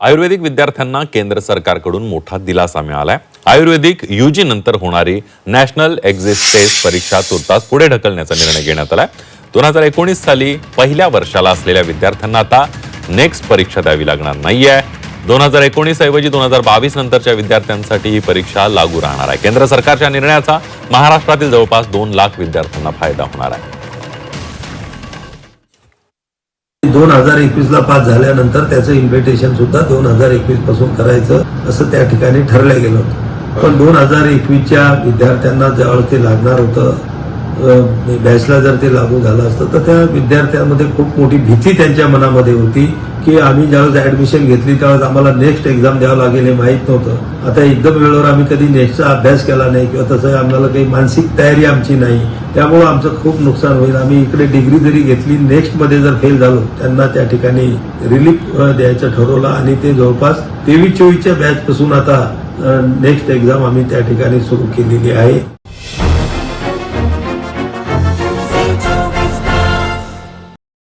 आयुर्वेदिक विद्यार्थ्यांना केंद्र सरकारकडून मोठा दिलासा मिळालाय. आयुर्वेदिक युजी नंतर होणारी नॅशनल एक्झिट टेस्ट परीक्षा तुर्तास पुढे ढकलण्याचा निर्णय घेण्यात आलाय. दोन हजार एकोणीस साली पहिल्या वर्षाला असलेल्या विद्यार्थ्यांना आता नेक्स्ट परीक्षा द्यावी लागणार नाहीये. दोन हजार एकोणीस ऐवजी दोन हजार बावीस नंतरच्या विद्यार्थ्यांसाठी ही परीक्षा लागू राहणार आहे. केंद्र सरकारच्या निर्णयाचा महाराष्ट्रातील जवळपास दोन लाख विद्यार्थ्यांना फायदा होणार आहे. दोन हजार एकवीस ला पास झाल्यानंतर त्याचं इन्व्हिटेशन सुद्धा दोन हजार एकवीसपासून करायचं असं त्या ठिकाणी ठरलं गेलं होतं. पण दोन हजार एकवीसच्या विद्यार्थ्यांना ज्यावेळेस ते लागणार होतं बॅचला जर ते लागू झालं असतं तर त्या विद्यार्थ्यांमध्ये खूप मोठी भीती त्यांच्या मनामध्ये होती की आम्ही ज्यावेळेस ऍडमिशन घेतली त्यावेळेस आम्हाला नेक्स्ट एक्झाम द्यावं लागेल हे माहीत नव्हतं. आता एकदम वेळेवर आम्ही कधी नेक्स्टचा अभ्यास केला नाही किंवा तसं आम्हाला काही मानसिक तयारी आमची नाही. त्यामुळं आमचं खूप नुकसान होईल. आम्ही इकडे डिग्री जरी घेतली नेक्स्टमध्ये जर फेल झालो त्यांना त्या ठिकाणी रिलीफ द्यायचं ठरवलं. आणि ते जवळपास तेवीस चोवीसच्या बॅच पासून आता नेक्स्ट एक्झाम आम्ही त्या ठिकाणी सुरू केलेली आहे.